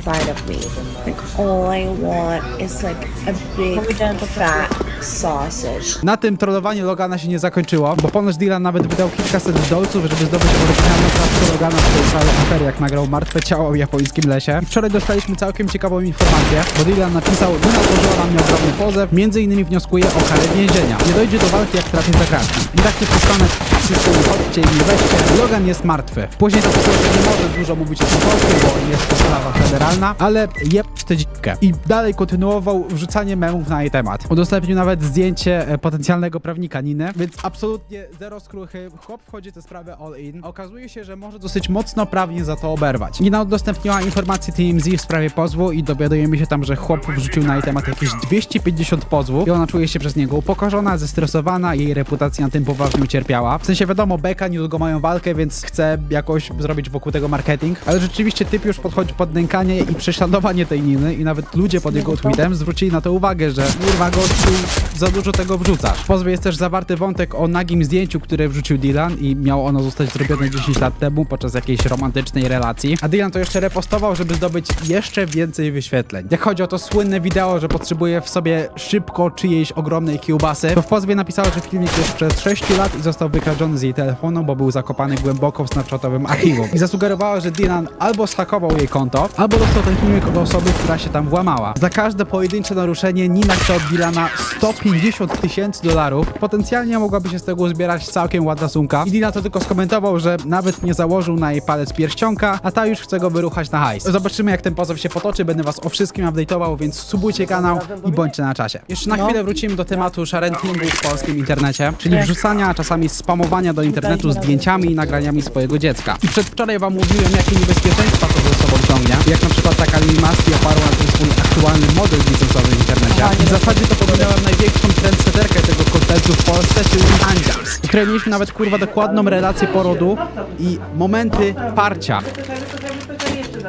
inside of me. Like all I want is like a big fat sausage. Na tym trollowanie Logana się nie zakończyło, bo ponoć Dylan nawet wydał kilkaset dolców, żeby zdobyć oryginalną klatkę Logana w tej całej aferie, jak nagrał martwe ciało w japońskim lesie. I Wczoraj dostaliśmy całkiem ciekawą informację, bo Dylan napisał, Luna złożyła na mnie ogromny pozew, między innymi wnioskuje o karę więzienia. Nie dojdzie do walki, jak trafię za kratki. I tak nie przestanę, wszyscy chodźcie i nie weźcie. Logan jest martwy. Później napisał, że nie może dużo mówić o tym polskim, bo jest to sprawa federalna, ale jeb tę dziwkę. I dalej kontynuował wrzucanie memów na jej temat. Udostępnił nawet zdjęcie e, potencjalnego prawnika Niny, więc absolutnie zero skruchy. Chłop wchodzi tę sprawę all in. Okazuje się, że może dosyć mocno prawnie za to oberwać. Nina udostępniła informacje TMZ w sprawie pozwu i dowiadujemy się tam, że chłop wrzucił na jej temat jakieś 250 pozwów i ona czuje się przez niego upokorzona, zestresowana, jej reputacja na tym poważnie ucierpiała. W sensie wiadomo, Beka niedługo mają walkę, więc chce jakoś zrobić wokół tego marketing, ale rzeczywiście typ już podchodzi pod nękanie i prześladowanie tej Niny i nawet ludzie pod jego tweetem zwrócili na to uwagę, że kurwa gościu, za dużo tego wrzucasz. W pozwie jest też zawarty wątek o nagim zdjęciu, które wrzucił Dylan i miało ono zostać zrobione 10 lat temu podczas jakiejś romantycznej relacji. A Dylan to jeszcze repostował, żeby zdobyć jeszcze więcej wyświetleń. Jak chodzi o to słynne wideo, że potrzebuje w sobie szybko czyjejś ogromnej kiełbasy, to w pozwie napisała, że filmik jest sprzed 6 lat i został wykradziony z jej telefonu, bo był zakopany głęboko w snapchatowym archiwum. I zasugerowała, że Dylan albo schakował jej konto, albo dostał ten filmik od osoby, która się tam włamała. Za każde pojedyncze naruszenie Nina chce od Dylana 150 tysięcy dolarów. Potencjalnie mogłaby się z tego uzbierać całkiem ładna sumka. I Dylan to tylko skomentował, że nawet nie założył na jej palec pierścionka, a ta już chce go wyruchać na hajs. Zobaczymy jak ten pozew się potoczy, będę was o wszystkim update'ował, więc subujcie kanał i bądźcie na czasie. Jeszcze na chwilę wrócimy do tematu sharentingu w polskim internecie, czyli wrzucania, a czasami spamowania do internetu zdjęciami i nagraniami swojego dziecka. I przedwczoraj wam mówiłem, jakie niebezpieczeństwa to ze sobą ciągnie, jak na przykład taka Lil Masti oparła na tym swój aktualny model biznesowy w internecie. W zasadzie to pominąłem największą trendsetterkę tego kontentu w Polsce, czyli której mieliśmy nawet kurwa dokładną relację porodu i momenty parcia.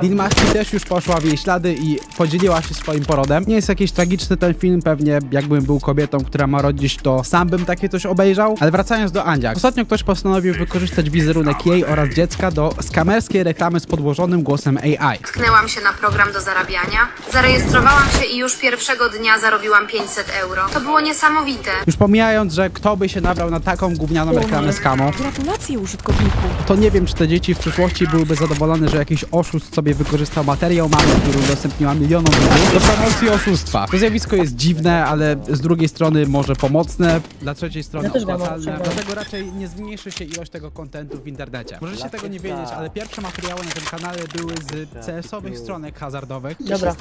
Lil Masti też już poszła w jej ślady i podzieliła się swoim porodem. Nie jest jakiś tragiczny ten film, pewnie jakbym był kobietą, która ma rodzić, to sam bym takie coś obejrzał. Ale wracając do Andziak. Ostatnio ktoś postanowił wykorzystać wizerunek jej oraz dziecka do skamerskiej reklamy z podłożonym głosem AI. Tknęłam się na program do zarabiania. Zarejestrowałam się i już pierwszego dnia zarobiłam 500 euro. To było niesamowite. Już pomijając, że kto by się nabrał na taką gównianą reklamę z kamo, Gratulacje użytkowniku. to nie wiem, czy te dzieci w przyszłości byłyby zadowolone, że jakiś oszust sobie wykorzystał materiał mamy, który udostępniła milionom widzów do promocji oszustwa. To zjawisko jest dziwne, ale z drugiej strony może pomocne, dla trzeciej strony Ja opłacalne, dlatego raczej nie zmniejszy się ilość tego kontentu w internecie. Możecie tego nie wiedzieć, ale pierwsze materiały na tym kanale były z CS-owych stronek hazardowych. Dobra,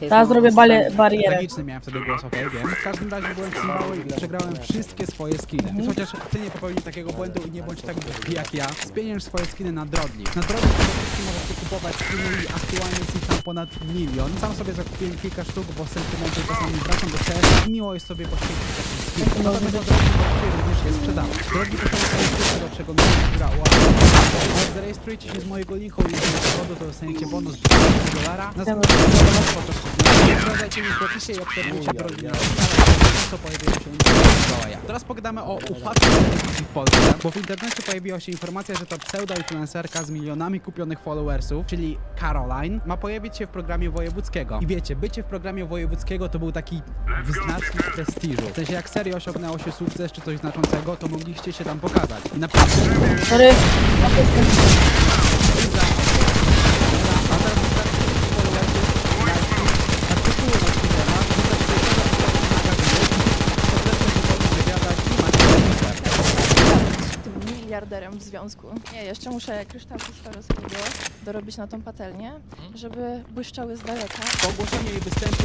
teraz zrobię bale- barierę. Tragiczny miałem wtedy głos, okej, wiem. W każdym razie byłem cymały i przegrałem wszystkie swoje skiny. Więc chociaż ty nie popełnij takiego błędu i nie bądź tak głupi jak ja, spieniesz swoje skiny na drogi. Na wszystkim możesz kupować skiny i aktualnie jest ich tam ponad milion. Sam sobie zakupiłem kilka sztuk, bo sentymenty czasami wracam do CS i miło jest sobie poświęcić taki skin. Natomiast drogi właściwie również je sprzedawać. Drogi to są sztuki do przeglądania, która ułatwia. Jak zarejestrujecie się z mojego linku i z kodu, to dostaniecie bonus 50 dolara. Na spotkaniu podczas mi w opisie i obserwujcie drogi na co pojawiło się Mikołaja. Teraz pogadamy o upadku telewizji w Polsce, bo w internecie pojawiła się informacja, że to pseudo-influencerka z milionami kupionych followersów, czyli Caroline, ma pojawić się w programie wojewódzkiego. I wiecie, bycie w programie wojewódzkiego to był taki wyznacznik prestiżu. W sensie jak serio osiągnęło się sukces czy coś znaczącego, to mogliście się tam pokazać. I naprawdę... A teraz wystarczy followersów, lajków, artykuły na swój temat, wystarczy kompletnie wypowiedź, wygadać i miliarderem w związku. Nie, jeszcze muszę kryształku Swarovskiego dorobić na tą patelnię, żeby błyszczały z daleka. Po ogłoszeniu jej występu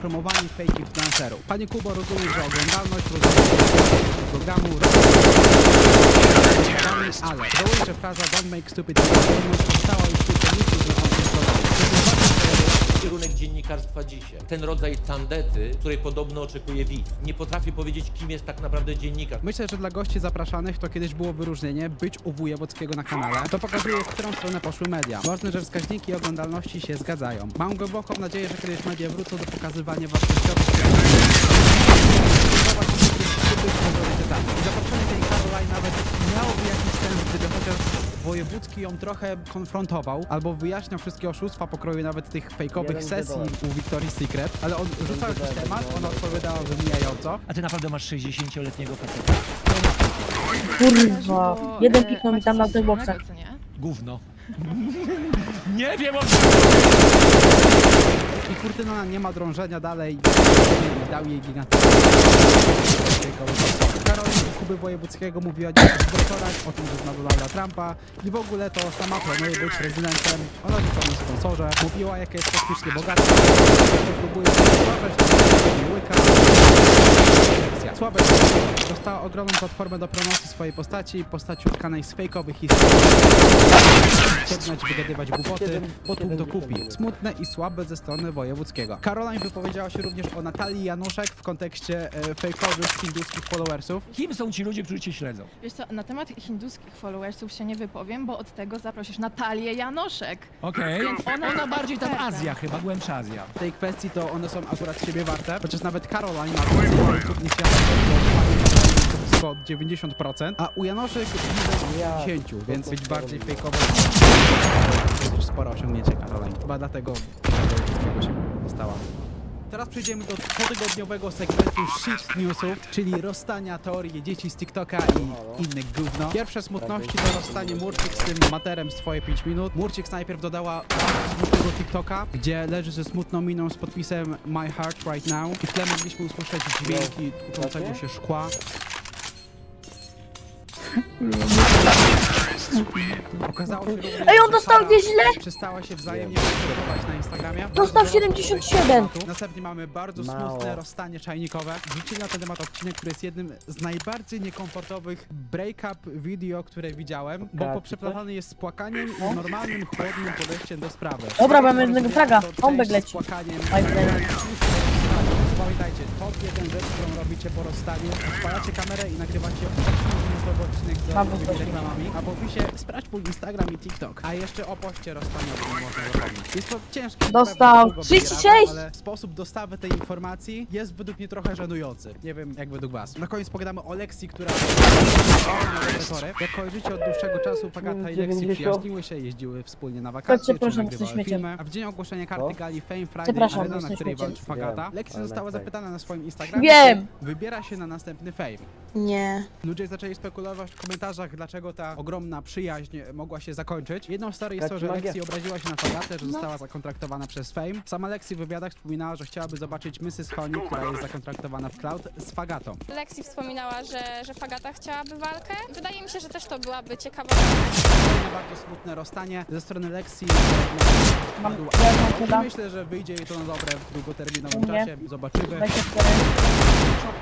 promowaniu fake influencerów. Panie Kubo, rozumiem, że oglądalność rozumiem programu ale dołączę fraza don't make stupid decisions została już tylko nic z Kierunek dziennikarstwa dzisiaj. Ten rodzaj tandety, której podobno oczekuje widz. Nie potrafi powiedzieć, kim jest tak naprawdę dziennikarz. Myślę, że dla gości zapraszanych to kiedyś było wyróżnienie być u Wojewódzkiego na kanale. To pokazuje, w którą stronę poszły media. Ważne, że wskaźniki oglądalności się zgadzają. Mam głęboką nadzieję, że kiedyś media wrócą do pokazywania wartościowych Wojewódzki ją trochę konfrontował, albo wyjaśniał wszystkie oszustwa pokroju nawet tych fejkowych Jeden sesji u Victoria's Secret, ale on rzucał jakiś temat, ona odpowiadała wymijająco. A ty naprawdę masz 60-letniego faceta? Kurwa. Jeden e, piknął mi tam na wspólnego, boksach. Gówno. nie wiem o I Kurtyna nie ma drążenia dalej dał jej gigantyczny Karolina Kuby Wojewódzkiego mówiła o sponsorach, o tym, że zna Donalda Trumpa i w ogóle to sama planuje być prezydentem. Rzuca na sponsorze, mówiła jaka jest kosmicznie bogata, próbuje. Sławek dostała ogromną platformę do promocji swojej postaci, postaci utkanej z fejkowych historii. Ciągnąć, wygadywać głupoty, potłuk to kupi. Smutne i słabe ze strony wojewódzkiego. Caroline wypowiedziała się również o Natalii Januszek w kontekście e, fejkowych hinduskich followersów. Kim są ci ludzie, którzy cię śledzą? Wiesz co, na temat hinduskich followersów się nie wypowiem, bo od tego zaprosisz Natalię Janoszek. Okej. Więc ona Ona bardziej tam. Azja, chyba głębsza Azja. W tej kwestii to one są akurat siebie warte, chociaż nawet Caroline ma od 90%, a u Janoszek Ja, 10, więc być bardziej fejkowo już spore osiągnięcie Caroline. Chyba dlatego tego się dostała. Teraz przejdziemy do cotygodniowego segmentu Shit Newsów, czyli rozstania teorii dzieci z TikToka i innych gówno. Pierwsze smutności to rozstanie Murcik z tym materem z twoje 5 minut. Murcik najpierw dodała smutnego TikToka, gdzie leży ze smutną miną z podpisem My Heart Right Now i w tle mogliśmy usłyszeć dźwięki tłuczącego się szkła. Okazało się również, Ej, on że dostał para gdzieś źle? Przestała się wzajemnie obserwować na Instagramie. Dostał Bardzo 77. tematu. Następnie mamy bardzo Mało. smutne rozstanie czajnikowe. Wrzucili na ten temat odcinek, który jest jednym z najbardziej niekomfortowych break-up video, które widziałem, bo Tak, poprzeplatany jest z płakaniem i normalnym, chłodnym podejściem do sprawy. Dobra, mamy jednego fraga. Bombek z leci. płakaniem. My friend. Pamiętajcie, top jeden rzecz, którą robicie po rozstaniu, odpalacie kamerę i nagrywacie 8-minutowy odcinek z reklamami, a po opisie sprawdź mój Instagram i TikTok. A jeszcze o poście rozstaniowym można zapomnieć. Jest to ciężkie. Dostał pewnie długo 36. wybierane, Ale sposób dostawy tej informacji jest według mnie trochę żenujący. Nie wiem, jak według was. Na koniec pogadamy o Lexi, która. Jak kojarzycie od dłuższego czasu, Fagata i Lexi 90. przyjaźniły się, jeździły wspólnie na wakacje, czy proszę, nagrywały śmieciem. filmy. A w dzień ogłoszenia karty Co? gali Fame Friday Przepraszam, Arena, na jesteś której śmieciem. walczy Fagata, Wiem, Lexi ale została tak. zapytana na swoim Instagramie, Wiem. czy wybiera się na następny Fame. Nie. Ludzie zaczęli spekulować w komentarzach, dlaczego ta ogromna przyjaźń mogła się zakończyć. Jedną z story jest to, że Magia. Lexi obraziła się na Fagatę, że została zakontraktowana przez Fame. Sama Lexi w wywiadach wspominała, że chciałaby zobaczyć Mrs. Honey, która jest zakontraktowana w Cloud, z Fagatą. Lexi wspominała, że, że Fagata chciałaby walkę. Wydaje mi się, że też to byłaby ciekawa bardzo smutne rozstanie ze strony Lexi. Mam Chyba. Myślę, że wyjdzie jej to na dobre w długoterminowym Nie. czasie. Zobaczymy. 24.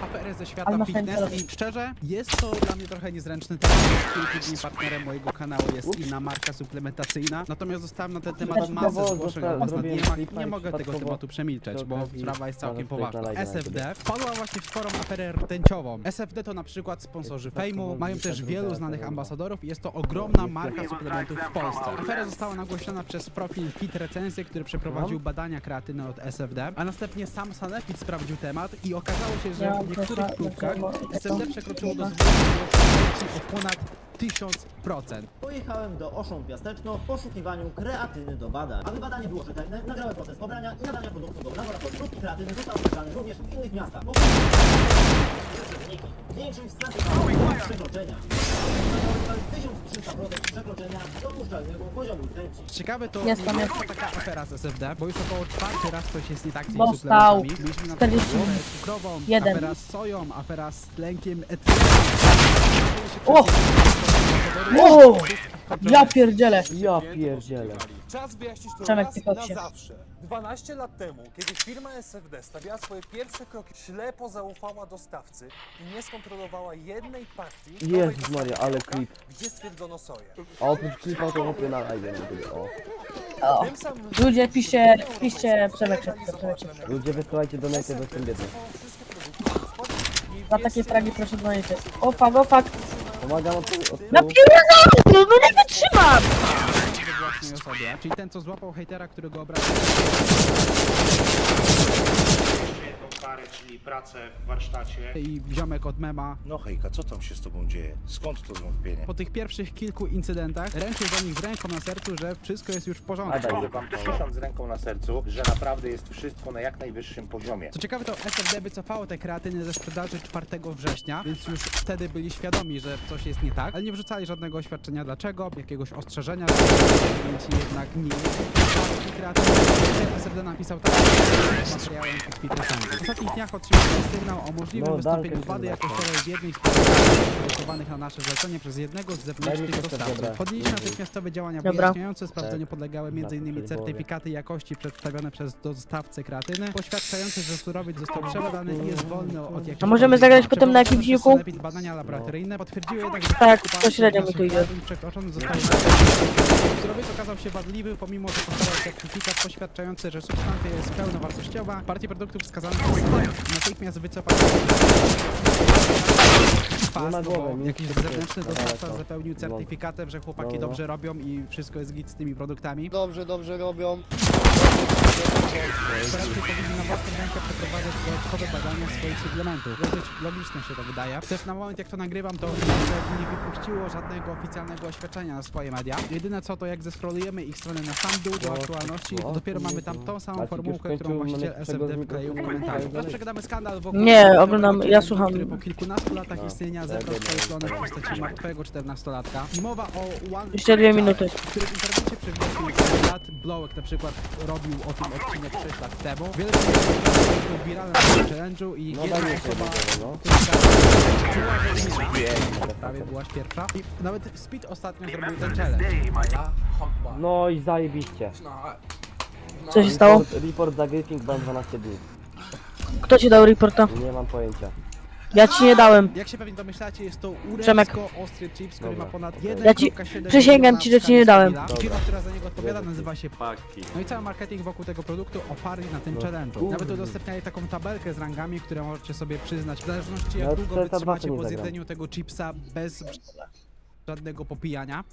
aferę ze Ale świata ma fitness i szczerze, jest to dla mnie trochę niezręczny temat. Kilku partnerem mojego kanału jest inna marka suplementacyjna. Natomiast dostałem na ten temat masę zgłoszeń od was na zrobiłem DMach. klipa Nie i mogę tego przypadkowo tematu przemilczeć, bo sprawa jest całkiem tutaj poważna. na live SFD wpadła właśnie w sporą aferę rtęciową. SFD to na przykład sponsorzy Fejmu, mają też wielu znanych ambasadorów i jest to ogromna marka suplementów w Polsce. Afera została nagłośniona przez profil Fit Recenzje, który przeprowadził badania kreatyny od SFD, a następnie sam Sanepid sprawdził temat i okazało się, że Ja w niektórych próbkach SFD przekroczyło do zwrotu o ponad 1000%. Pojechałem do Oszą Piasteczno w poszukiwaniu kreatyny do badań. Aby badanie było rzetelne, nagrałem proces pobrania i nadania produktu do laboratorium. Próbki kreatyny zostały zebrane również w innych miastach. Wyniki. Większość straty przekroczenia. Nagrałem 1300% przekroczenia dopuszczalnego poziomu rtęci. Ciekawe to Jest tam, jest. taka afera z SFD, bo już około czwarty raz coś jest nie tak z Dostał suplementami. Mieliśmy na przykład 40 aferę cukrową, Jeden. afera z soją, afera z tlenkiem. O! O! Ja pierdzielę. Ja pierdzielę. Czas wyjaśnić to Przemek, raz ty na chodźcie. zawsze. 12 lat temu, kiedy firma SFD stawiała swoje pierwsze kroki, ślepo zaufała dostawcy i nie skontrolowała jednej partii, nowej Jezus dostawy Maria, ale klip. gdzie stwierdzono soję. A oprócz klipa to chłopie na live nie będzie. O. O. Tym samym Ludzie, piszcie, piszcie Przemek szybko, Przemek legalizowała szybko. Ludzie wysyłajcie donate, bo jestem biedny. Za takie fragi proszę dzwonić. O fuck, o fuck. Pomagam od, od Ja tyłu. pierdolę, no nie wytrzymam! Czyli ten, co złapał hejtera, który go obraził. Czyli pracę w warsztacie. i ziomek od mema. No hejka, co tam się z tobą dzieje? Skąd to zwątpienie? Po tych pierwszych kilku incydentach ręczę do nich z ręką na sercu, że wszystko jest już w porządku. Mogę wam przysiąc z ręką na sercu, że naprawdę jest wszystko na jak najwyższym poziomie. Co ciekawe, to SFD wycofało te kreatyny ze sprzedaży 4 września, więc już wtedy byli świadomi, że coś jest nie tak, ale nie wrzucali żadnego oświadczenia dlaczego, jakiegoś ostrzeżenia, że klienci jednak nie kreatyny. SFD napisał tak, materiałem. W ostatnich dniach otrzymaliśmy sygnał o możliwym No, wystąpieniu wady jakościowej w jednej z produkowanych na nasze zlecenie przez jednego z zewnętrznych dostawców. dobra. Podjęliśmy natychmiastowe działania Dobra. wyjaśniające, sprawdzeniu Tak. podlegały m.in. certyfikaty jakości przedstawione przez dostawcę kreatyny, poświadczające, że surowiec został przebadany i jest wolny od jakichś A możemy zagrać potem na jakimś Sanepid badania laboratoryjne potwierdziły jednak, że Tak, to średnio mi tu idzie. badań przekroczony został Surowiec okazał się wadliwy, pomimo że certyfikat poświadczający, że substancja jest pełnowartościowa. Partię produktów wskazanych przez natychmiast ma Pas, głowy, bo jakiś zewnętrzny dostawca zapełnił No. certyfikatem, że chłopaki No, no. dobrze robią i wszystko jest git z tymi produktami. Dobrze, dobrze robią. Na własną rękę przeprowadzać dodatkowe badania swoich suplementów. Dosyć logiczne się to wydaje. Też na moment jak to nagrywam, to nie wypuściło żadnego oficjalnego oświadczenia na swoje media. Jedyne co to jak zeskrolujemy ich stronę na sam dół do No, aktualności, no, dopiero mamy tam tą samą formułkę, którą właściciel z wkleił w komentarzu. Teraz przegadamy skandal wokół... Nie, oglądam, ja słucham. Który po kilkunastu latach istnienia zebrał swoje plony w postaci martwego 14-latka. I mowa o One Jeszcze dwie minuty. który w internecie. Blowek na przykład robił o tym odcinek 6 lat temu. Wiele osób było wiralne na tym challenge'u i No jedna osoba, no. która. Prawie byłaś pierwsza. I nawet Speed ostatnio zrobił ten challenge. No i zajebiście. Co się stało? Report, report za gripping mam 12 dni. Kto ci dał reporta? Nie mam pojęcia. Ja ci nie dałem. Jak się pewnie domyślacie, jest to Przemek. Uremsko Ostry Chips, który Dobra. ma ponad Ja 1,7 ci miliona przysięgam ci, że ci nie dałem. Dobra. Firma, która za niego odpowiada, nazywa się No i cały marketing wokół tego produktu oparli na tym No, challenge'u. Nawet udostępniali taką tabelkę z rangami, które możecie sobie przyznać, w zależności jak Nawet długo wytrzymacie nie po zagram. zjedzeniu tego chipsa bez żadnego popijania.